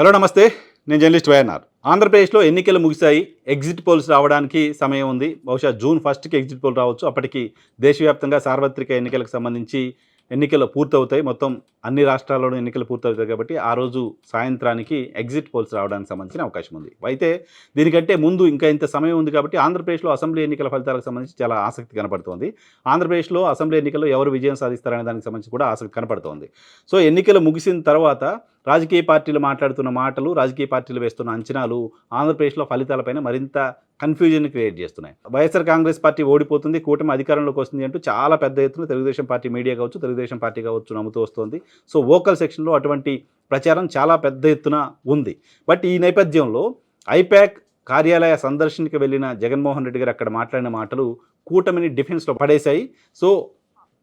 Hello నమస్తే. నేను journalist YNR. ఆంధ్రప్రదేశ్లో ఎన్నికలు ముగిశాయి. ఎగ్జిట్ పోల్స్ రావడానికి సమయం ఉంది. బహుశా జూన్ ఫస్ట్కి ఎగ్జిట్ పోల్ రావచ్చు. అప్పటికి దేశవ్యాప్తంగా సార్వత్రిక ఎన్నికలకు సంబంధించి ఎన్నికలు పూర్తవుతాయి. మొత్తం అన్ని రాష్ట్రాల్లోనూ ఎన్నికలు పూర్తవుతాయి కాబట్టి ఆ రోజు సాయంత్రానికి ఎగ్జిట్ పోల్స్ రావడానికి సంబంధించిన అవకాశం ఉంది. అయితే దీనికంటే ముందు ఇంకా ఇంత సమయం ఉంది కాబట్టి ఆంధ్రప్రదేశ్లో అసెంబ్లీ ఎన్నికల ఫలితాలకు సంబంధించి చాలా ఆసక్తి కనపడుతోంది. ఆంధ్రప్రదేశ్లో అసెంబ్లీ ఎన్నికల్లో ఎవరు విజయం సాధిస్తారనే దానికి సంబంధించి కూడా ఆసక్తి కనపడుతోంది. సో ఎన్నికలు ముగిసిన తర్వాత రాజకీయ పార్టీలు మాట్లాడుతున్న మాటలు రాజకీయ పార్టీలు వేస్తున్న అంచనాలు ఆంధ్రప్రదేశ్లో ఫలితాలపైన మరింత కన్ఫ్యూజన్ క్రియేట్ చేస్తున్నాయి. వైఎస్ఆర్ కాంగ్రెస్ పార్టీ ఓడిపోతుంది కూటమి అధికారంలోకి వస్తుంది అంటూ చాలా పెద్ద ఎత్తున తెలుగుదేశం పార్టీ మీడియా కావచ్చు తెలుగుదేశం పార్టీ కావచ్చు నమ్ముతూ వస్తుంది. సో వోకల్ సెక్షన్లో అటువంటి ప్రచారం చాలా పెద్ద ఎత్తున ఉంది. బట్ ఈ నేపథ్యంలో ఐపాక్ కార్యాలయ సందర్శనకి వెళ్ళిన జగన్మోహన్ రెడ్డి గారు అక్కడ మాట్లాడిన మాటలు కూటమిని డిఫెన్స్లో పడేశాయి. సో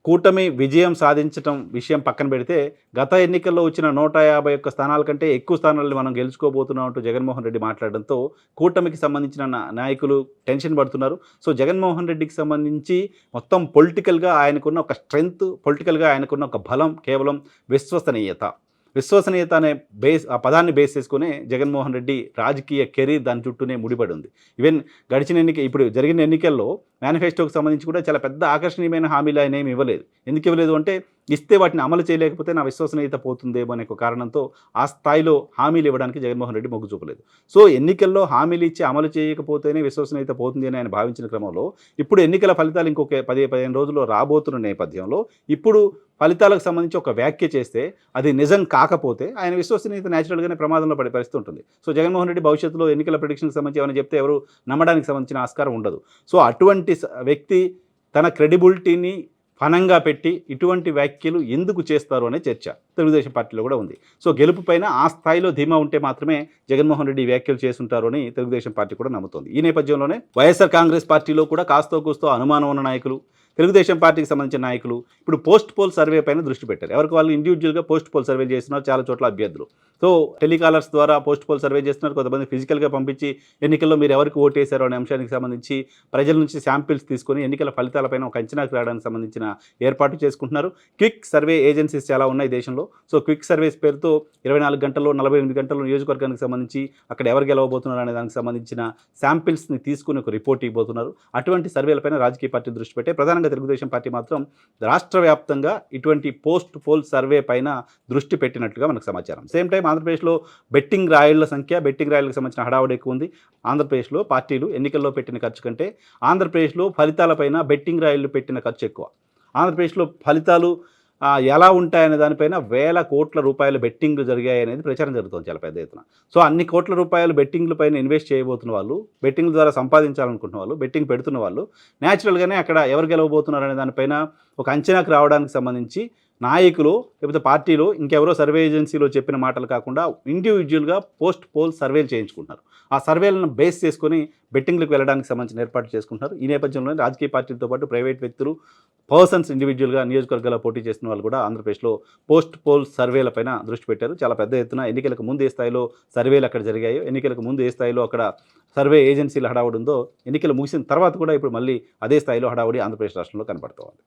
కూటమి విజయం సాధించడం విషయం పక్కన పెడితే గత ఎన్నికల్లో వచ్చిన నూట యాభై ఒక్క స్థానాల కంటే ఎక్కువ స్థానాలను మనం గెలుచుకోబోతున్నాం అంటూ జగన్మోహన్ రెడ్డి మాట్లాడడంతో కూటమికి సంబంధించిన నాయకులు టెన్షన్ పడుతున్నారు. సో జగన్మోహన్ రెడ్డికి సంబంధించి మొత్తం పొలిటికల్గా ఆయనకున్న ఒక స్ట్రెంగ్త్ పొలిటికల్గా ఆయనకున్న ఒక బలం కేవలం విశ్వసనీయత. విశ్వసనీయత అనే బేస్ ఆ పదాన్ని బేస్ చేసుకునే జగన్మోహన్ రెడ్డి రాజకీయ కెరీర్ దాని చుట్టూనే ముడిపడి ఉంది. ఈవెన్ గడిచిన ఎన్నిక ఇప్పుడు జరిగిన ఎన్నికల్లో మేనిఫెస్టోకి సంబంధించి కూడా చాలా పెద్ద ఆకర్షణీయమైన హామీలు ఆయన ఏమి ఇవ్వలేదు. ఎందుకు ఇవ్వలేదు అంటే ఇస్తే వాటిని అమలు చేయలేకపోతే నా విశ్వసనీయత పోతుందేమో అనే ఒక కారణంతో ఆ స్థాయిలో హామీలు ఇవ్వడానికి జగన్మోహన్ రెడ్డి మొగ్గు చూపలేదు. సో ఎన్నికల్లో హామీలు ఇచ్చి అమలు చేయకపోతేనే విశ్వసనీయత పోతుంది అని ఆయన భావించిన క్రమంలో ఇప్పుడు ఎన్నికల ఫలితాలు ఇంకొక పది పదిహేను రోజుల్లో రాబోతున్న నేపథ్యంలో ఇప్పుడు ఫలితాలకు సంబంధించి ఒక వ్యాఖ్య చేస్తే అది నిజం కాకపోతే ఆయన విశ్వసనీయత న్యాచురల్గానే ప్రమాదంలో పడే పరిస్థితి ఉంటుంది. సో జగన్మోహన్ రెడ్డి భవిష్యత్తులో ఎన్నికల ప్రిడిక్షన్కి సంబంధించి ఏమైనా చెప్తే ఎవరు నమ్మడానికి సంబంధించిన ఆస్కారం ఉండదు. సో అటువంటి ఇటువంటి వ్యక్తి తన క్రెడిబిలిటీని ఫనంగా పెట్టి ఇటువంటి వ్యాఖ్యలు ఎందుకు చేస్తారు అనే చర్చ తెలుగుదేశం పార్టీలో కూడా ఉంది. సో గెలుపు పైన ఆ స్థాయిలో ధీమా ఉంటే మాత్రమే జగన్మోహన్ రెడ్డి ఈ వ్యాఖ్యలు చేస్తుంటారు అని తెలుగుదేశం పార్టీ కూడా నమ్ముతోంది. ఈ నేపథ్యంలోనే వైఎస్ఆర్ కాంగ్రెస్ పార్టీలో కూడా కాస్తో కూస్తో అనుమానం ఉన్న నాయకులు తెలుగుదేశం పార్టీకి సంబంధించిన నాయకులు ఇప్పుడు పోస్ట్ పోల్ సర్వే పైన దృష్టి పెట్టారు. ఎవరికి వాళ్ళు ఇండివిజువల్గా పోస్ట్ పోల్ సర్వే చేస్తున్నారు చాలా చోట్ల అభ్యర్థులు. సో టెలికాలర్స్ ద్వారా పోస్ట్ పోల్ సర్వే చేస్తున్నారు. కొంతమంది ఫిజికల్గా పంపించి ఎన్నికల్లో మీరు ఎవరికి ఓటేశారు అనే అంశానికి సంబంధించి ప్రజల నుంచి శాంపిల్స్ తీసుకొని ఎన్నికల ఫలితాలపైన ఒక అంచనాకు రావడానికి సంబంధించిన ఏర్పాటు చేసుకుంటున్నారు. క్విక్ సర్వే ఏజెన్సీస్ చాలా ఉన్నాయి దేశంలో. సో క్విక్ సర్వేస్ పేరుతో ఇరవై నాలుగు గంటల్లో నలభై ఎనిమిది గంటల్లో నియోజకవర్గానికి సంబంధించి అక్కడ ఎవరు గెలవబోతున్నారు అనే దానికి సంబంధించిన శాంపిల్స్ని తీసుకుని ఒక రిపోర్ట్ ఇవ్వబోతున్నారు. అటువంటి సర్వేలపైన రాజకీయ పార్టీ దృష్టి పెట్టే ప్రధానంగా తెలుగుదేశం పార్టీ మాత్రం రాష్ట్ర వ్యాప్తంగా ఇటువంటి పోస్ట్ పోల్ సర్వే పైన దృష్టి పెట్టినట్లుగా మనకు సమాచారం. సేమ్ టైం ఆంధ్రప్రదేశ్లో బెట్టింగ్ రాయిళ్ళ సంఖ్య బెట్టింగ్ రాయిలకు సంబంధించిన హడావుడి ఎక్కువ ఉంది. ఆంధ్రప్రదేశ్లో పార్టీలు ఎన్నికల్లో పెట్టిన ఖర్చు కంటే ఆంధ్రప్రదేశ్లో ఫలితాలపైన బెట్టింగ్ రాయిళ్ళు పెట్టిన ఖర్చు ఎక్కువ. ఆంధ్రప్రదేశ్లో ఫలితాలు ఎలా ఉంటాయనే దానిపైన వేల కోట్ల రూపాయల బెట్టింగ్లు జరిగాయి అనేది ప్రచారం జరుగుతుంది చాలా పెద్ద ఎత్తున. సో అన్ని కోట్ల రూపాయలు బెట్టింగ్ల పైన ఇన్వెస్ట్ చేయబోతున్న వాళ్ళు బెట్టింగ్ ద్వారా సంపాదించాలనుకుంటున్న వాళ్ళు బెట్టింగ్ పెడుతున్న వాళ్ళు న్యాచురల్గానే అక్కడ ఎవరు గెలవబోతున్నారు అనే దానిపైన ఒక అంచనాకు రావడానికి సంబంధించి నాయకులు లేకపోతే పార్టీలు ఇంకెవరో సర్వే ఏజెన్సీలో చెప్పిన మాటలు కాకుండా ఇండివిజువల్గా పోస్ట్ పోల్ సర్వేలు చేయించుకుంటున్నారు. ఆ సర్వేలను బేస్ చేసుకొని బెట్టింగ్లకు వెళ్ళడానికి సంబంధించిన ఏర్పాటు చేసుకుంటున్నారు. ఈ నేపథ్యంలో రాజకీయ పార్టీలతో పాటు ప్రైవేట్ వ్యక్తులు పర్సన్స్ ఇండివిజువల్గా నియోజకవర్గాల్లో పోటీ చేసిన వాళ్ళు కూడా ఆంధ్రప్రదేశ్లో పోస్ట్ పోల్ సర్వేలపైన దృష్టి పెట్టారు. చాలా పెద్ద ఎత్తున ఎన్నికలకు ముందు ఏ స్థాయిలో సర్వేలు అక్కడ జరిగాయో ఎన్నికలకు ముందు ఏ స్థాయిలో అక్కడ సర్వే ఏజెన్సీలు హడావుడి ఉందో ఎన్నికలు ముగిసిన తర్వాత కూడా ఇప్పుడు మళ్ళీ అదే స్థాయిలో హడావుడి ఆంధ్రప్రదేశ్ రాష్ట్రంలో కనబడుతోంది.